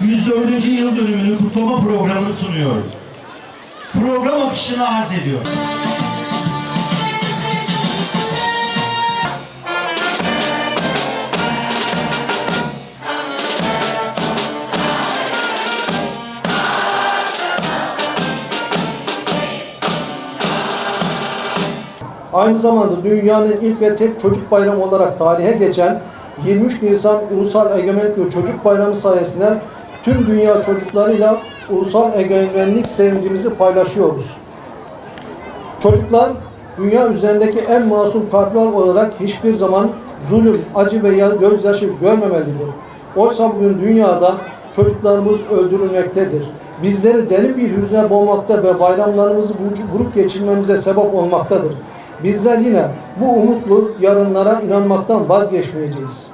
yıl dönümünü kutlama programını sunuyorum. Program akışını arz ediyorum. Aynı zamanda dünyanın ilk ve tek çocuk bayramı olarak tarihe geçen 23 Nisan Ulusal Egemenlik ve Çocuk Bayramı sayesinde tüm dünya çocuklarıyla ulusal egemenlik sevincimizi paylaşıyoruz. Çocuklar dünya üzerindeki en masum kalpler olarak hiçbir zaman zulüm, acı ve ya- gözyaşı görmemelidir. Oysa bugün dünyada çocuklarımız öldürülmektedir. Bizleri derin bir hüzne boğmakta ve bayramlarımızı bu- buruk geçirmemize sebep olmaktadır. Bizler yine bu umutlu yarınlara inanmaktan vazgeçmeyeceğiz.